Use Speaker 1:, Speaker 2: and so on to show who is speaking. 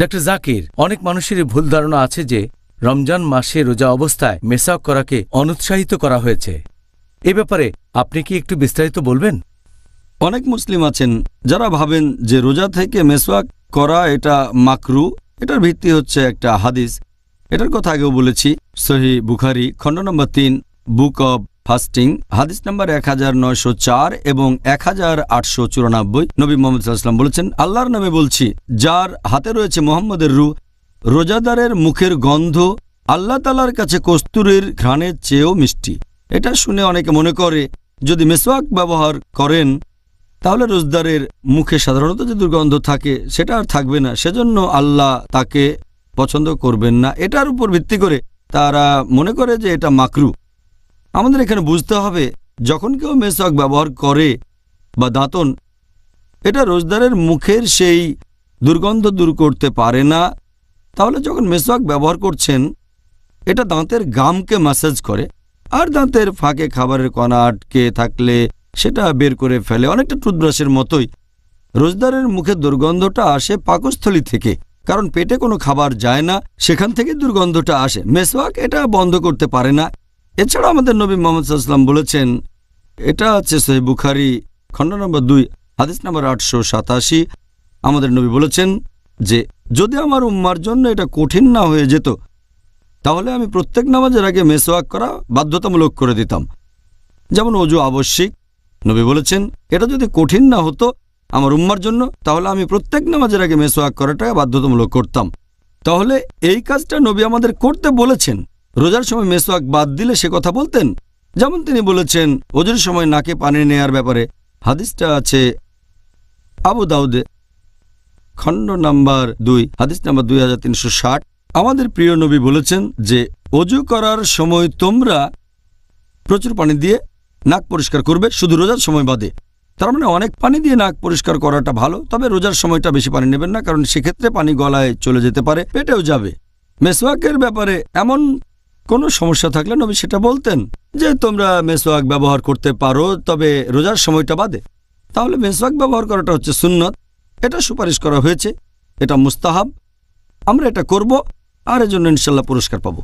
Speaker 1: Doctor Zakir, অনেক মানুষেরই ভুল ধারণা আছে যে রমজান মাসে রোজা অবস্থায় মেসাক করাকে অনুৎসাহিত করা হয়েছে। এ ব্যাপারে আপনি কি একটু বিস্তারিত বলবেন?
Speaker 2: অনেক মুসলিম আছেন যারা ভাবেন যে রোজা থেকে মেসওয়াক করা এটা মাকরু, এটার ভিত্তি হচ্ছে একটা হাদিস। এটার কথা আগেও বলেছি, সহি বুখারি, খণ্ড নম্বর তিন, বুক অব ফাস্টিং, হাদিস নম্বর এক হাজার নয়শো চার এবং এক হাজার আটশো চুরানব্বই, নবী মোহাম্মদ সাল্লাম বলেছেন, আল্লাহর নামে বলছি, যার হাতে রয়েছে মোহাম্মদের রু রোজাদারের মুখের গন্ধ, আল্লাহ তালার কাছে কস্তুরের ঘ্রাণের চেয়েও মিষ্টি। এটা শুনে অনেকে মনে করে, যদি মেসওয়াক ব্যবহার করেন, তাহলে রোজদারের মুখে সাধারণত যে দুর্গন্ধ থাকে, সেটা আর থাকবে না। সেজন্য আল্লাহ তাকে পছন্দ করবেন না। এটার উপর ভিত্তি করে তারা মনে করে যে এটা মাকরু। আমাদের এখানে বুঝতে হবে, যখন কেউ মেসওয়াক ব্যবহার করে বা দাঁতন, এটা রোজদারের মুখের সেই দুর্গন্ধ দূর করতে পারে না। তাহলে যখন মেসওয়াক ব্যবহার করছেন, এটা দাঁতের গামকে ম্যাসাজ করে, আর দাঁতের ফাঁকে খাবারের কণা আটকে থাকলে সেটা বের করে ফেলে। অনেকটা টুথব্রাশের মতোই। রোজদারের মুখে দুর্গন্ধটা আসে পাকস্থলী থেকে, কারণ পেটে কোনো খাবার যায় না, সেখান থেকে দুর্গন্ধটা আসে। মেসওয়াক এটা বন্ধ করতে পারে না। এছাড়া আমাদের নবী মোহাম্মদ সাল্লাম বলেছেন, এটা আছে সহি বুখারি, খণ্ড নম্বর দুই, হাদিস নম্বর আটশো সাতাশি। আমাদের নবী বলেছেন যে, যদি আমার উম্মার জন্য এটা কঠিন না হয়ে যেত, তাহলে আমি প্রত্যেক নামাজের আগে মেসওয়াক করা বাধ্যতামূলক করে দিতাম। যেমন অজু আবশ্যিক, নবী বলেছেন, এটা যদি কঠিন না হতো আমার উম্মার জন্য, তাহলে আমি প্রত্যেক নামাজের আগে মেসওয়াক করাটা বাধ্যতামূলক করতাম। তাহলে এই কাজটা নবী আমাদের করতে বলেছেন। রোজার সময় মেসওয়াক বাদ দিলে সে কথা বলতেন? যেমন তিনি বলেছেন ওজোর সময় নাকে পানি নেয়ার ব্যাপারে। হাদিসটা আছে আবু দাউদে। খণ্ড নাম্বার দুই, হাদিস নাম্বার দুই হাজার তিনশো ষাট। আমাদের প্রিয় নবী বলেছেন যে অজু করার সময় তোমরা প্রচুর পানি দিয়ে নাক পরিষ্কার করবে, শুধু রোজার সময় বাদে। তার মানে অনেক পানি দিয়ে নাক পরিষ্কার করাটা ভালো, তবে রোজার সময়টা বেশি পানি নেবেন না, কারণ সেক্ষেত্রে পানি গলায় চলে যেতে পারে, পেটেও যাবে। মেসওয়াকের ব্যাপারে এমন কোনো সমস্যা থাকলে নবী সেটা বলতেন যে, তোমরা মেসোয়াক ব্যবহার করতে পারো, তবে রোজার সময়টা বাদে। তাহলে মেসোয়াক ব্যবহার করাটা হচ্ছে সুন্নত। এটা সুপারিশ করা হয়েছে, এটা মুস্তাহাব। আমরা এটা করব, আর এজন্য ইনশাল্লাহ পুরস্কার পাবো।